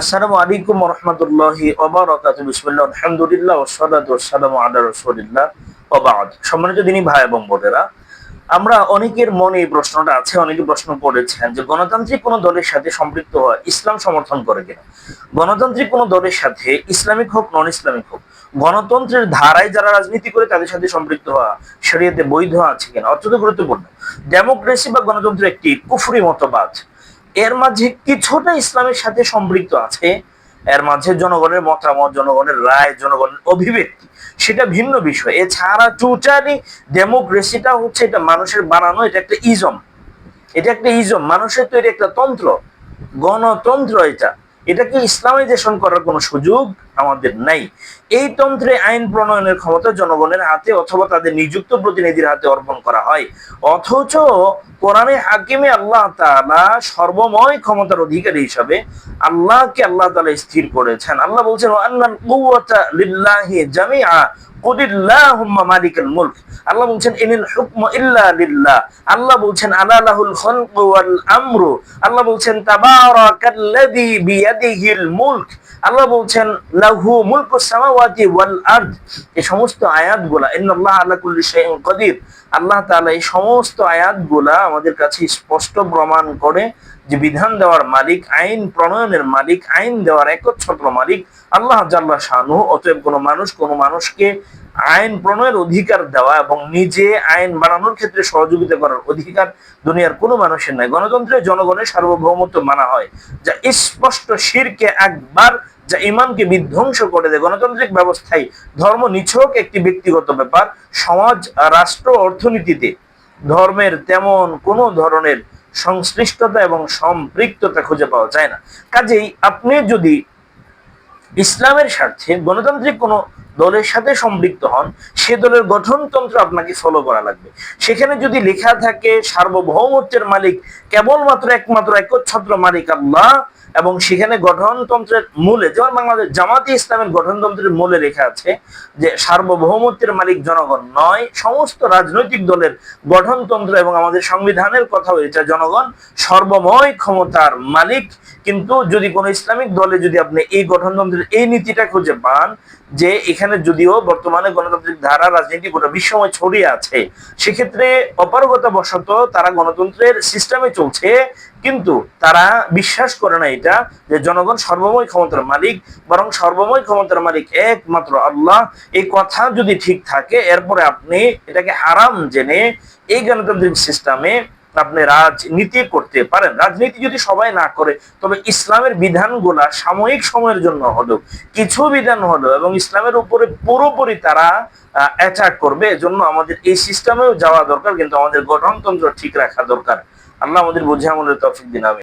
আসসালামু আলাইকুম রহমতুল্লাহি আলহামদুলিল্লাহ ওয়াসসালাতু ওয়াসসালামু সম্মানিত দিনী ভাই এবং বোনেরা, আমরা অনেকের মনে এই প্রশ্নটা আছে, অনেকে প্রশ্ন করেছেন যে গণতান্ত্রিক কোন দলের সাথে সম্পৃক্ত হওয়া ইসলাম সমর্থন করে কিনা? গণতান্ত্রিক কোন দলের সাথে ইসলামিক হোক নন ইসলামিক হোক, গণতন্ত্রের ধারায় যারা রাজনীতি করে তাদের সাথে সম্পৃক্ত হওয়া শরীয়তে বৈধ আছে কিনা? অত্যন্ত গুরুত্বপূর্ণ। ডেমোক্রেসি বা গণতন্ত্র একটি কুফুরি মতবাদ। এর মাঝে কিছুটা ইসলামের সাথে সম্পৃক্ত আছে। এর মাঝে জনগণের মতামত, জনগণের রায়, জনগণের অভিব্যক্তি, সেটা ভিন্ন বিষয়। এছাড়া টোটালি ডেমোক্রেসিটা হচ্ছে এটা মানুষের বানানো, এটা একটা ইজম। এটা একটা ইজম, মানুষের তৈরি একটা তন্ত্র, গণতন্ত্র এটা। এটাকে ইসলামাইজেশন করার কোনো সুযোগ আমাদের নাই। এই তন্ত্রে আইন প্রণয়নের ক্ষমতা জনগণের হাতে অথবা তাদের নিযুক্ত প্রতিনিধির হাতে অর্পণ করা হয়। অথচ কোরআনে হাকিমে আল্লাহ তাআলা সর্বময় ক্ষমতার অধিকারী হিসাবে আল্লাহকে আল্লাহ তাআলা স্থির করেছেন। আল্লাহ বলছেন আল্লাহ আল্লাহ বলছেন লাহু মুলকু সামাওয়াতি ওয়াল আরদ। এই সমস্ত আয়াতগুলা, ইন্নাল্লাহ আলা কুল্লি শাইইন কাদির। আল্লাহ তাআলা এই সমস্ত আয়াতগুলা আমাদের কাছে স্পষ্ট প্রমাণ করে যে বিধান দেওয়ার মালিক, আইন প্রণয়নের মালিক, আইন দেওয়ার একচ্ছত্র মালিক, আল্লাহ জাল্লা অতএব কোনো মানুষ কোনো মানুষকে আইন প্রণয়ের অধিকার দেওয়া এবং নিজে আইন বানানোর ক্ষেত্রে সহযোগিতা করার অধিকার দুনিয়ার কোনো মানুষের নাই। গণতন্ত্রে জনগণের সার্বভৌমত্ব মানা হয়। যা স্পষ্ট শিরকে একবার যা ইমানকে বিধ্বংস করে দেয়। গণতান্ত্রিক ব্যবস্থায় ধর্ম নিছক একটি ব্যক্তিগত ব্যাপার। সমাজ রাষ্ট্র অর্থনীতিতে ধর্মের তেমন কোনো ধরনের সংশ্লিষ্টতা এবং সম্পৃক্ততা খুঁজে পাওয়া যায় না। কাজেই আপনি যদি ইসলামের স্বার্থে গণতান্ত্রিক কোনো দলের সাথে সম্পৃক্ত হন, সে দলের গঠনতন্ত্র আপনাকে ফলো করা লাগবে। সেখানে যদি লেখা থাকে, সার্বভৌমত্বের মালিক, কেবলমাত্র একমাত্র একচ্ছত্র মালিক আল্লাহ, এবং সেখানে গঠনতন্ত্রের মূলে, যেমন বাংলাদেশ জামাতি ইসলামের গঠনতন্ত্রের মূলে লেখা আছে যে, সার্বভৌমত্বের মালিক জনগণ নয়, সমস্ত রাজনৈতিক দলের গঠনতন্ত্র এবং আমাদের সংবিধানের কথা হয়েছে, জনগণ সর্বময় ক্ষমতার মালিক। কিন্তু যদি কোনো ইসলামিক দলে যদি আপনি এই গঠনতন্ত্রের এই নীতিটা খুঁজে পান, যে এখানে যদিও বর্তমানে গণতান্ত্রিক ধারা, রাজনীতি গোটা বিশ্বময় ছড়িয়ে আছে, সেক্ষেত্রে অপারগতা বশত তারা গণতন্ত্রের সিস্টেমে চলছে, কিন্তু তারা বিশ্বাস করে না এটা যে জনগণ সর্বময় ক্ষমতার মালিক, বরং সর্বময় ক্ষমতার মালিক একমাত্র আল্লাহ। এই কথা যদি ঠিক থাকে, এরপরে আপনি এটাকে হারাম জেনে এই গণতান্ত্রিক সিস্টেমে আপনি রাজনীতি করতে পারেন। রাজনীতি যদি সবাই না করে, তবে ইসলামের বিধানগুলা সাময়িক সময়ের জন্য হলো, কিছু বিধান হলো এবং ইসলামের উপরে পুরোপুরি তারা অ্যাটাক করবে। এজন্য আমাদের এই সিস্টেমেও যাওয়া দরকার, কিন্তু আমাদের গঠনতন্ত্র ঠিক রাখা দরকার। আল্লাহ আমাদের বুঝে আমাদের তফিক দিন